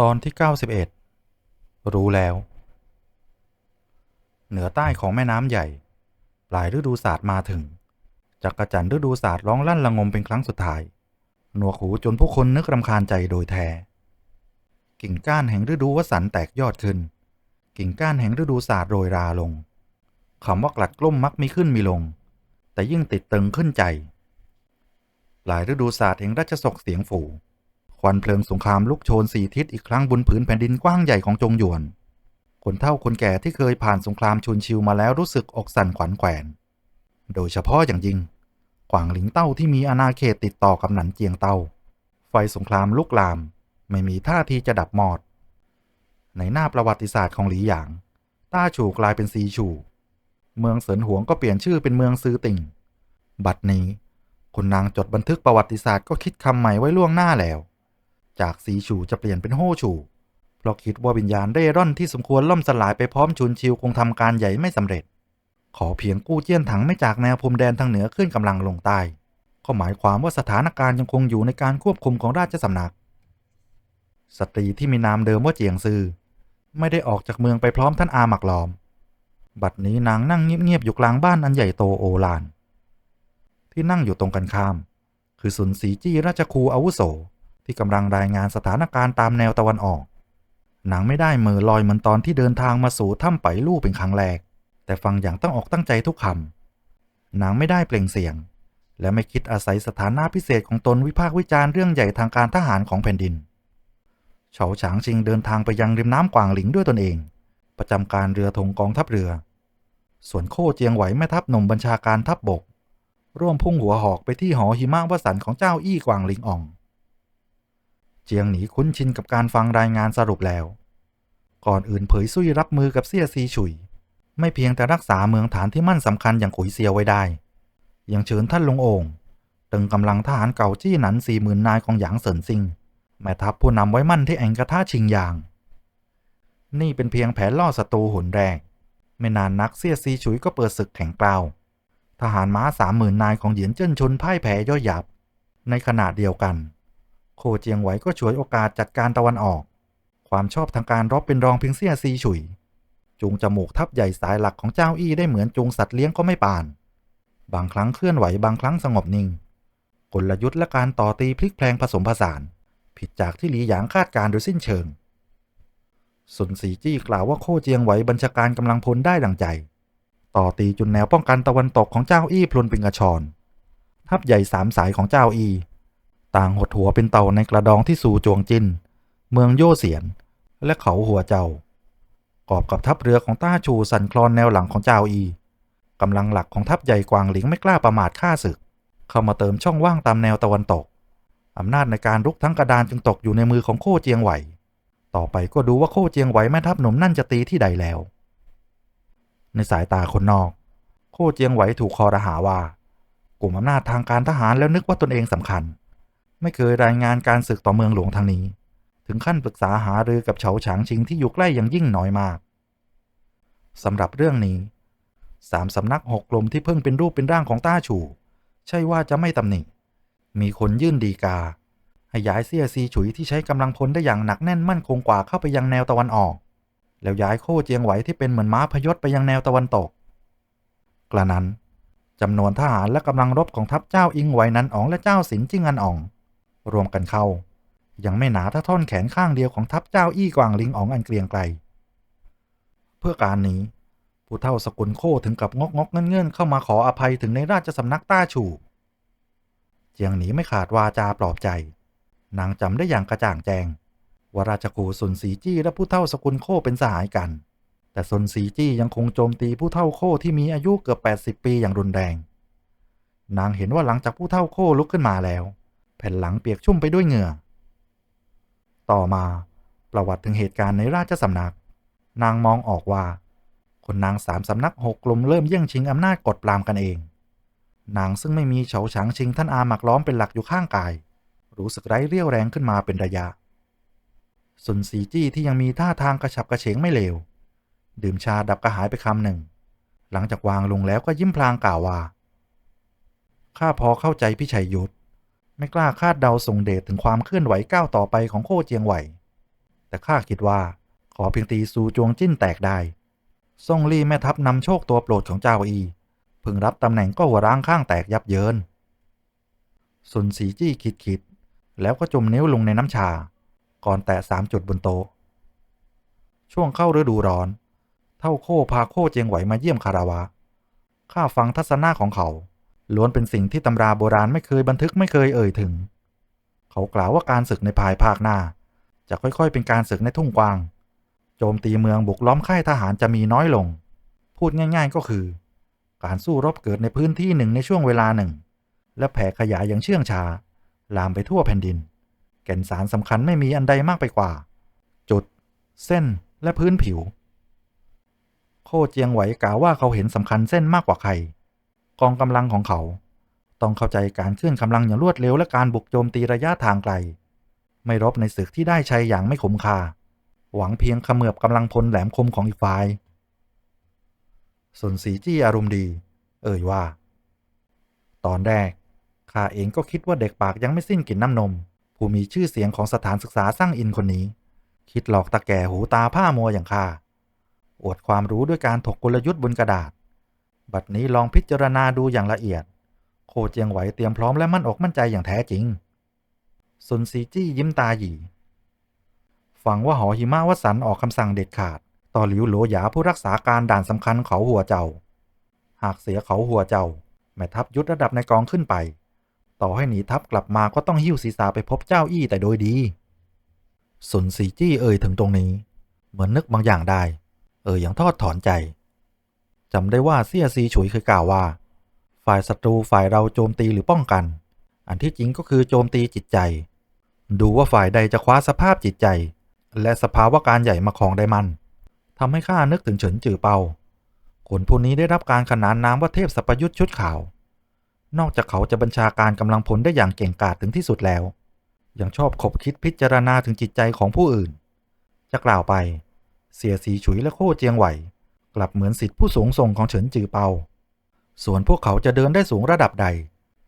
ตอนที่ 91 รู้แล้ว เหนือใต้ของแม่น้ำใหญ่ ปลายฤดูศาสตร์มาถึง จักรจันทร์ฤดูศาสตร์ร้องลั่นละงมเป็นครั้งสุดท้าย หนวกหูจนผู้คนนึกรำคาญใจโดยแท้ กิ่งก้านแห่งฤดูวสันแตกยอดขึ้น กิ่งก้านแห่งฤดูศาสตร์โรยราลงคำว่ากลัดกล้มมักมีขึ้นมีลง แต่ยิ่งติดตึงขึ้นใจปลายฤดูศาสตร์แห่งราชสกเสียงฝูควันเพลิงสงครามลุกโชนสี่ทิศอีกครั้งบนผืนแผ่นดินกว้างใหญ่ของจงหยวน คนเฒ่าคนแก่ที่เคยผ่านสงครามชุนชิวมาแล้วรู้สึกอกสั่นขวัญแขวน โดยเฉพาะอย่างยิ่งกวางหลิงเต้าที่มีอาณาเขตติดต่อกับหนันเจียงเต้า ไฟสงครามลุกลาม ไม่มีท่าทีจะดับมอด ในหน้าประวัติศาสตร์ของหลีหยาง ต้าฉูกลายเป็นซีฉู เมืองเสินหวงก็เปลี่ยนชื่อเป็นเมืองซือติ่ง บัดนี้คุณนางจดบันทึกประวัติศาสตร์ก็คิดคำใหม่ไว้ล่วงหน้าแล้ว จากสีฉูจะเปลี่ยนเป็นโฮฉูเพราะคิดว่าวิญญาณเร่ร่อนที่สมควรล่มสลายไปพร้อมชุนชิวคงทำการใหญ่ไม่สำเร็จ ขอเพียงกู้เจี้ยนถังไม่จากแนวพรมแดนทางเหนือขึ้นกำลังลงใต้ก็หมายความว่าสถานการณ์ยังคงอยู่ในการควบคุมของราชสำนัก สตรีที่มีนามเดิมว่าเจียงซือไม่ได้ออกจากเมืองไปพร้อมท่านอาหมักหลอม บัดนี้นางนั่งเงียบๆอยู่กลางบ้านอันใหญ่โตโอฬารที่นั่งอยู่ตรงกันข้าม คือสุนสีจี้ราชครูอาวุโส ที่กำลังรายงานสถานการณ์ตามแนวตะวันออกนางไม่ได้มือลอยเหมือนตอนที่เดินทางมาสู่ถ้ำไปลู่เป็นครั้งแรก แต่ฟังอย่างตั้งอกตั้งใจทุกคำนางไม่ได้เปล่งเสียง และไม่คิดอาศัยสถานะพิเศษของตนวิพากษ์วิจารณ์เรื่องใหญ่ทางการทหารของแผ่นดินเฉาฉางชิงเดินทางไปยังริมน้ำกวางหลิงด้วยตนเอง ประจำการเรือธงกองทัพเรือ ส่วนโคเจียงไหวแม่ทัพหนุ่มบัญชาการทัพบบก ร่วมพุ่งหัวหอกไปที่หอหิมะวสันของเจ้าอี้กวางลิงอ่อง เจียงหนีคุ้นชินกับการฟังรายงานสรุปแล้ว ก่อนอื่นเผยซุยรับมือกับเซี่ยซีฉุย ไม่เพียงแต่รักษาเมืองฐานที่มั่นสำคัญอย่างขุยเซียวไว้ได้ ยังเชิญท่านลงโองตึงกำลังทหารเก่าจี้หนันสี่หมื่นนายของหยางเสินซิงแม่ทัพผู้นำไว้มั่นที่แองกระทะชิงยาง นี่เป็นเพียงแผนล่อศัตรูหนแรก ไม่นานนักเซียซีฉุยก็เปิดศึกแข่งกล่าวทหารม้าสามหมื่นนายของเหยียนเจิ้นชนพ่ายแพ้ย่อยยับ ในขณะเดียวกัน โคเจียงไหวก็ฉวยโอกาสจัดการตะวันออก ความชอบทางการรบเป็นรองเพียงเซียซีฉุยจูงจมูกทัพใหญ่สายหลักของเจ้าอี้ได้เหมือนจูงสัตว์เลี้ยงก็ไม่ปาน บางครั้งเคลื่อนไหวบางครั้งสงบนิ่ง กลยุทธ์และการต่อตีพลิกแพลงผสมผสาน ผิดจากที่หลีหยางคาดการโดยสิ้นเชิง สุนสีจี้กล่าวว่าโคเจียงไหวบัญชาการกำลังพลได้ดังใจ ต่อตีจุนแนวป้องกันตะวันตกของเจ้าอี้พลุนเป็นกระชอน ทัพใหญ่สามสายของเจ้าอีต่างหดหัวเป็นเต่าในกระดองที่สู่จวงจิน เมืองโย่เสียน และเขาหัวเจ้ากอบกับทัพเรือของต้าชูสั่นคลอนแนวหลังของเจ้าอีกำลังหลักของทัพใหญ่กวางหลิงไม่กล้าประมาทฆ่าศึก เข้ามาเติมช่องว่างตามแนวตะวันตกอำนาจในการรุกทั้งกระดานจึงตกอยู่ในมือของโคเจียงไหว ต่อไปก็ดูว่าโคเจียงไหวแม่ทัพหนุ่มนั่นจะตีที่ใดแล้ว ในสายตาคนนอก โคเจียงไหวถูกคอรหาว่า กลุ่มอำนาจทางการทหารแล้วนึกว่าตนเองสำคัญ ไม่เคยรายงานการศึกต่อเมืองหลวงทางนี้ ถึงขั้นปรึกษาหารือกับเฉาฉางชิงที่อยู่ใกล้อย่างยิ่งน้อยมากสำหรับเรื่องนี้สามสำนักหกกลมที่เพิ่งเป็นรูปเป็นร่างของต้าฉูใช่ว่าจะไม่ตำหนิ มีคนยื่นดีกา ให้ย้ายเซี่ยซีฉุยที่ใช้กำลังพลได้อย่างหนักแน่นมั่นคงกว่าเข้าไปยังแนวตะวันออก แล้วย้ายโคเจียงไหวที่เป็นเหมือนม้าพยศไปยังแนวตะวันตก กระนั้นจำนวนทหารและกำลังรบของทัพเจ้าอิงไหวนันอ๋องและเจ้าสินจิ้งอันอ๋อง รวมกันเข้า ยังไม่หนาถ้าท่อนแขนข้างเดียวของทัพเจ้าอี้กวางลิงอ๋องอันเกรียงไกล เพื่อการนี้ผู้เฒ่าสกุลโคถึงกับงกงกเงื่อนเงื่อนเข้ามาขออภัยถึงในราชสำนักต้าฉูเจียงหนีไม่ขาดวาจาปลอบใจ นางจำได้อย่างกระจ่างแจงว่าราชกูสุนสีจี้และผู้เฒ่าสกุลโคเป็นสหายกัน แต่สุนสีจี้ยังคงโจมตีผู้เฒ่าโคที่มีอายุเกือบ 80 ปีอย่างรุนแรง นางเห็นว่าหลังจากผู้เฒ่าโคลุกขึ้นมาแล้ว แผ่นหลังเปียกชุ่มไปด้วยเหงื่อ ต่อมาประวัติถึงเหตุการณ์ในราชสำนัก นางมองออกว่าคนนางสามสำนักหกกลมเริ่มแย่งชิงอำนาจกดปรามกันเอง นางซึ่งไม่มีเฉาฉางชิงท่านอาหมักล้อมเป็นหลักอยู่ข้างกาย รู้สึกไร้เรี่ยวแรงขึ้นมาเป็นระยะสุนสีจี้ที่ยังมีท่าทางกระฉับกระเฉงไม่เลว ดื่มชาดับกระหายไปคำหนึ่ง หลังจากวางลงแล้วก็ยิ้มพลางกล่าวว่าข้าพอเข้าใจพี่ชัยยุทธไม่กล้าคาดเดาส่งเดชถึงความเคลื่อนไหวก้าวต่อไปของโคเจียงไหว แต่ข้าคิดว่าขอเพียงตีซูจวงจิ้นแตกได้ซ่งลี่แม่ทัพนำโชคตัวโปรดของเจ้าอีพึงรับตำแหน่งก็หัวร้างข้างแตกยับเยินสุนสีจี้คิดคิด แล้วก็จมนิ้วลงในน้ำชา ก่อนแตะสามจุดบนโต๊ะ ช่วงเข้าฤดูร้อน เท่าโคพาโคเจียงไหวมาเยี่ยมคาราวะ ข้าฟังทัศนะของเขา ล้วนเป็นสิ่งที่ตำราโบราณไม่เคยบันทึกไม่เคยเอ่ยถึง เขากล่าวว่าการศึกในภายภาคหน้า จะค่อยๆ เป็นการศึกในทุ่งกว้าง โจมตีเมืองบุกล้อมค่ายทหารจะมีน้อยลง พูดง่าย ๆก็คือ การสู้รบเกิดในพื้นที่หนึ่งในช่วงเวลาหนึ่ง และแผ่ขยายอย่างเชื่องช้า ลามไปทั่วแผ่นดิน แก่นสารสำคัญไม่มีอันใดมากไปกว่า จุด เส้นและพื้นผิว โคเจียงไหวกล่าวว่าเขาเห็นสำคัญเส้นมากกว่าใคร กองกำลังของเขา ต้องเข้าใจการเคลื่อนกำลังอย่างรวดเร็วและการบุกโจมตีระยะทางไกล ไม่รบในศึกที่ได้ชัยอย่างไม่คมค่าหวังเพียงขมือบกำลังพลแหลมคมของอีกฝ่ายส่วนสีจี้อารมณ์ดี เอ่ยว่า ตอนแรก ข้าเองก็คิดว่าเด็กปากยังไม่สิ้นกลิ่นน้ำนม ผู้มีชื่อเสียงของสถานศึกษาสร้างอินคนนี้ คิดหลอกตาแก่หูตาผ้ามัวอย่างข้าอวดความรู้ด้วยการถกกลยุทธ์บนกระดาษ บัดนี้ลองพิจารณาดูอย่างละเอียด โคเจียงไหวเตรียมพร้อมและมั่นอกมั่นใจอย่างแท้จริงซุนซีจี้ยิ้มตาหยีฟังว่าหอหิมะวสันออกคำสั่งเด็ดขาด ต่อหลิวโหลหยาผู้รักษาการด่านสำคัญเขาหัวเจ้า หากเสียเขาหัวเจ้า แม่ทัพยุทธระดับในกองขึ้นไป ต่อให้หนีทัพกลับมาก็ต้องหิ้วศีรษะไปพบเจ้าอี้แต่โดยดี สุนสีจี้เอ่ยถึงตรงนี้ เหมือนนึกบางอย่างได้ เอ่ยอย่างทอดถอนใจจำได้ว่าเซียซีฉุยเคยกล่าวว่า ฝ่ายศัตรูฝ่ายเราโจมตีหรือป้องกัน อันที่จริงก็คือโจมตีจิตใจ ดูว่าฝ่ายใดจะคว้าสภาพจิตใจ และสภาวะการใหญ่มาครองได้มันทำให้ข้านึกถึงเฉินจือเปาคนผู้นี้ได้รับการขนานนามว่าเทพสัพยุทธ์ชุดขาว นอกจากเขาจะบัญชาการกำลังพลได้อย่างเก่งกาจถึงที่สุดแล้ว ยังชอบคบคิดพิจารณาถึงจิตใจของผู้อื่น จะกล่าวไป เสียสีฉุยและโคเจียงไหว กลับเหมือนสิทธิผู้สูงส่งของเฉินจือเปา ส่วนพวกเขาจะเดินได้สูงระดับใด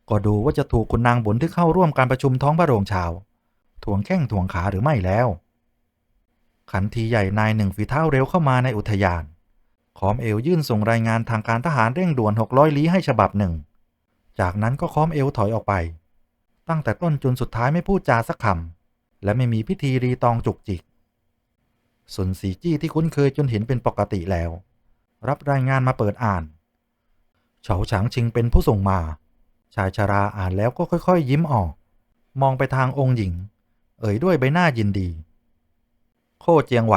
ก็ดูว่าจะถูกคุณนางบนที่เข้าร่วมการประชุมท้องพระโรงชาวทวงแข้งทวงขาหรือไม่แล้ว ขันทีใหญ่นายหนึ่งฝีเท้าเร็วเข้ามาในอุทยานขอมเอวยื่นส่งรายงานทางการทหารเร่งด่วน600ลี้ให้ฉบับหนึ่ง จากนั้นก็ค้อมเอวถอยออกไป ตั้งแต่ต้นจนสุดท้ายไม่พูดจาสักคำและไม่มีพิธีรีตองจุกจิกส่วนสีจี้ที่คุ้นเคยจนเห็นเป็นปกติแล้ว รับรายงานมาเปิดอ่านเฉาฉางชิงเป็นผู้ส่งมา ชายชาราอ่านแล้วก็ค่อยๆ ยิ้มออก มองไปทางองค์หญิง เอ่ยด้วยใบหน้ายินดี โคเจียงไหว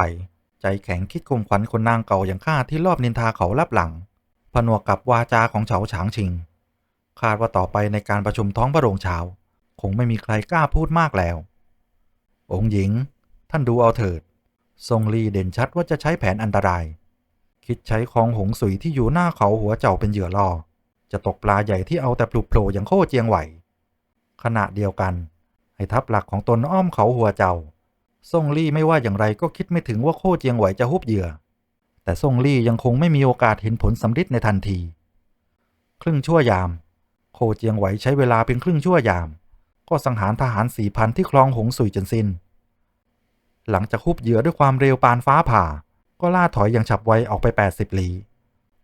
ใจแข็งคิดคมขวัญคนนางเก่าอย่างข้าที่รอบนินทาเขาลับหลัง ผนวกกับวาจาของเฉาฉางชิง คาดว่าต่อไปในการประชุมท้องพระโรงเช้าคงไม่มีใครกล้าพูดมากแล้ว องค์หญิง ท่านดูเอาเถิด ทรงลีเด่นชัดว่าจะใช้แผนอันตราย คิดใช้คองหงสุยที่อยู่หน้าเขาหัวเจ้าเป็นเหยื่อล่อ จะตกปลาใหญ่ที่เอาแต่ปลุกโผล่อย่างโคเจียงไหว ขณะเดียวกัน ให้ทัพหลักของตนอ้อมเขาหัวเจ้าซ่งลี่ไม่ว่าอย่างไรก็คิดไม่ถึงว่าโคเจียงไหวจะฮุบเหยื่อ แต่ซ่งลี่ยังคงไม่มีโอกาสเห็นผลสำฤทธิ์ในทันที ครึ่งชั่วยาม โคเจียงไหวใช้เวลาเพียงครึ่งชั่วยาม ก็สังหารทหารสี่พันที่คลองหงสุยจนสิน้น หลังจากฮุบเหยื่อด้วยความเร็วปานฟ้าผ่า ก็ล่าถอยอย่างฉับไวออกไป 80 ลี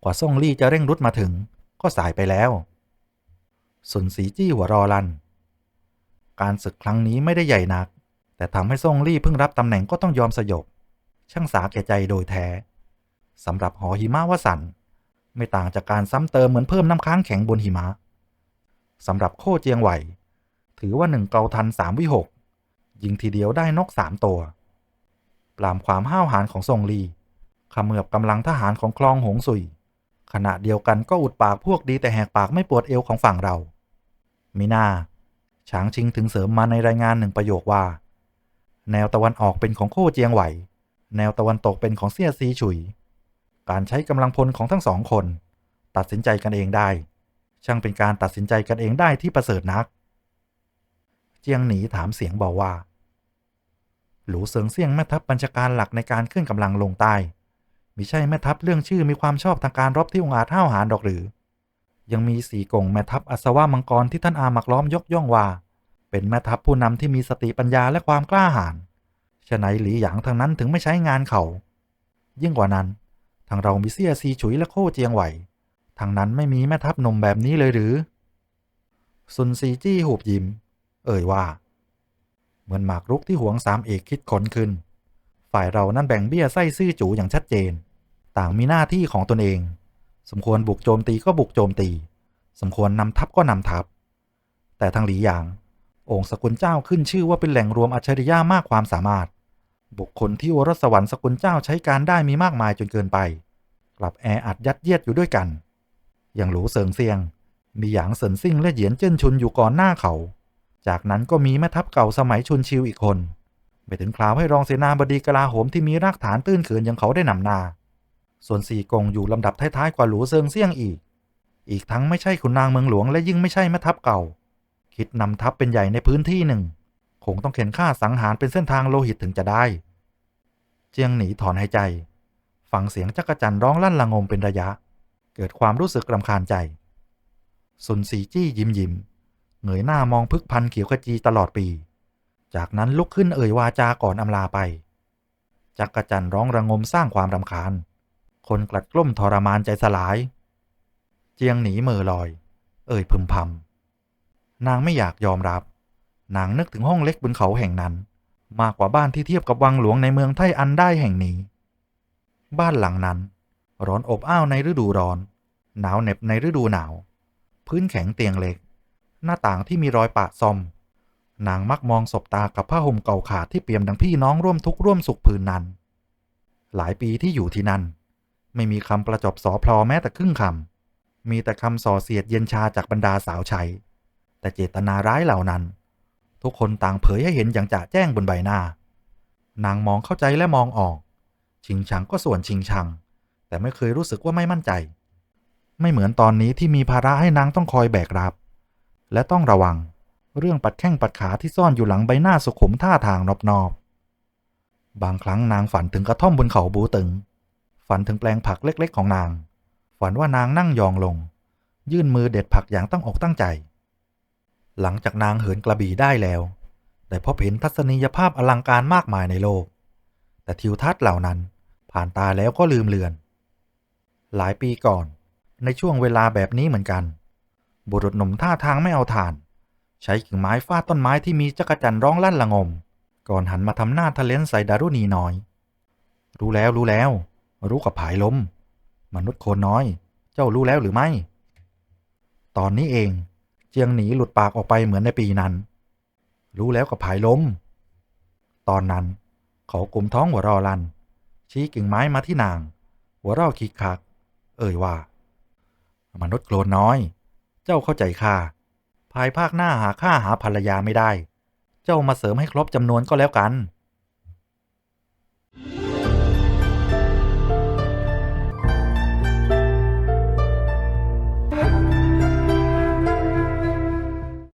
กว่าซ่งลี่จะเร่งรุดมาถึง ก็สายไปแล้วสุนสีจี้หัวรอลัน การศึกครั้งนี้ไม่ได้ใหญ่นัก แต่ทำให้ซ่งลี่เพิ่งรับตำแหน่งก็ต้องยอมสยบ ช่างสาแก่ใจโดยแท้สำหรับหอหิมะวสัน ไม่ต่างจากการซ้ำเติมเหมือนเพิ่มน้ำค้างแข็งบนหิมะ สำหรับโคเจียงไหว ถือว่าหนึ่งเกาทันสามวิหกยิงทีเดียวได้นกสามตัว ปรามความห้าวหาญของทรงลีขมือบกำลังทหารของคลองหงสุย ขณะเดียวกันก็อุดปากพวกดีแต่แหกปากไม่ปวดเอวของฝั่งเรา มิน่าฉางชิงถึงเสริมมาในรายงานหนึ่งประโยคว่า แนวตะวันออกเป็นของโคเจียงไหว แนวตะวันตกเป็นของเซี่ยซีฉุย การใช้กำลังพลของทั้งสองคน ตัดสินใจกันเองได้ ช่างเป็นการตัดสินใจกันเองได้ที่ประเสริฐนัก เจียงหนีถามเสียงบอกว่า หลูเซิงเซี่ยงแม่ทัพบัญชาการหลักในการเคลื่อนกำลังลงใต้มิใช่แม่ทัพเรื่องชื่อมีความชอบทางการรบที่องอาจห้าวหาญดอกหรือ ยังมีสีกงแม่ทัพอัศวะมังกรที่ท่านอามักล้อมยกย่องว่า เป็นแม่ทัพผู้นำที่มีสติปัญญาและความกล้าหาญฉะไหนหลีหยางทางนั้นถึงไม่ใช้งานเขา ยิ่งกว่านั้น ทางเรามีเสี้ยซีฉุยและโค้เจียงไหว ทางนั้นไม่มีแม่ทัพหนมแบบนี้เลยหรือ ซุนซีจี้หูบยิ้ม เอ่ยว่า เหมือนหมากรุกที่หวงสามเอกคิดขนขึ้น ฝ่ายเรานั้นแบ่งเบี้ยไส้ซื่อจูอย่างชัดเจน ต่างมีหน้าที่ของตนเอง สมควรบุกโจมตีก็บุกโจมตี สมควรนำทัพก็นำทัพ แต่ทางหลีหยาง องค์สกุลเจ้าขึ้นชื่อว่าเป็นแหล่งรวมอัจฉริยะมากความสามารถ บุคคลที่วรสวรรค์สกุลเจ้าใช้การได้มีมากมายจนเกินไป กลับแออัดยัดเยียดอยู่ด้วยกัน อย่างหลูเซิงเซียง มีหยางเซินซิ่งและเหยียนเจิ้นชุนอยู่ก่อนหน้าเขา จากนั้นก็มีแม่ทัพเก่าสมัยชุนชิวอีกคน ไปถึงคราวให้รองเสนาบดีกลาโหมที่มีรากฐานตื้นเขินอย่างเขาได้นำนา ส่วนสี่กงอยู่ลำดับท้ายๆกว่าหลูเซิงเซียงอีก อีกทั้งไม่ใช่ขุนนางเมืองหลวงและยิ่งไม่ใช่แม่ทัพเก่า คิดนำทัพเป็นใหญ่ในพื้นที่หนึ่ง คงต้องเข็นฆ่าสังหารเป็นเส้นทางโลหิตถึงจะได้ เจียงหนีถอนหายใจ ฟังเสียงจักรจันร้องลั่นละงมเป็นระยะ เกิดความรู้สึกรำคาญใจสุนสีจี้ยิ้มยิ้มเงยหน้ามองพึกพันเขียวขจีตลอดปี จากนั้นลุกขึ้นเอ่ยวาจาก่อนอำลาไป จักรจันร้องระงมสร้างความรำคาญ คนกลัดกล้มทรมานใจสลาย เจียงหนีเมอลอย เอ่ยพึมพำนางไม่อยากยอมรับ นางนึกถึงห้องเล็กบนเขาแห่งนั้น มากกว่าบ้านที่เทียบกับวังหลวงในเมืองไทอันได้แห่งนี้ บ้านหลังนั้น ร้อนอบอ้าวในฤดูร้อน หนาวเหน็บในฤดูหนาว พื้นแข็งเตียงเล็ก หน้าต่างที่มีรอยปะซอม นางมักมองสบตากับผ้าห่มเก่าขาดที่เปี่ยมดังพี่น้องร่วมทุกข์ร่วมสุขผืนนั้น หลายปีที่อยู่ที่นั่น ไม่มีคำประจบสอพลอแม้แต่ครึ่งคำมีแต่คำส่อเสียดเย็นชาจากบรรดาสาวใช้แต่เจตนาร้ายเหล่านั้น ทุกคนต่างเผยให้เห็นอย่างจะแจ้งบนใบหน้า นางมองเข้าใจและมองออก ชิงชังก็ส่วนชิงชัง แต่ไม่เคยรู้สึกว่าไม่มั่นใจ ไม่เหมือนตอนนี้ที่มีภาระให้นางต้องคอยแบกรับ และต้องระวัง เรื่องปัดแข้งปัดขาที่ซ่อนอยู่หลังใบหน้าสุขุมท่าทางนอบๆ บางครั้งนางฝันถึงกระท่อมบนเขาบูตึง ฝันถึงแปลงผักเล็กๆของนาง ฝันว่านางนั่งยองลง ยื่นมือเด็ดผักอย่างตั้งอกตั้งใจ หลังจากนางเหินกระบี่ได้แล้ว ได้พบเห็นทัศนียภาพอลังการมากมายในโลก แต่ทิวทัศน์เหล่านั้นผ่านตาแล้วก็ลืมเลือน หลายปีก่อน ในช่วงเวลาแบบนี้เหมือนกัน บุรุษหนุ่มท่าทางไม่เอาทาน ใช้กิ่งไม้ฟาดต้นไม้ที่มีจักรจันร้องลั่นละงม ก่อนหันมาทำหน้าทะเลนใส่ดารุณีน้อย รู้แล้วรู้แล้ว รู้กับผายล้มมนุษย์โคนน้อย เจ้ารู้แล้วหรือไม่ ตอนนี้เองเจียงหนีหลุดปากออกไปเหมือนในปีนั้น รู้แล้วกับผายล้มตอนนั้นเขากลุ่มท้องหัวรอลัน ชี้กิ่งไม้มาที่นาง หัวราะคิกคัก เอ่ยว่า มนุษย์โกรนน้อย เจ้าเข้าใจข้าภายภาคหน้าหาข้าหาภรรยาไม่ได้ เจ้ามาเสริมให้ครบจำนวนก็แล้วกัน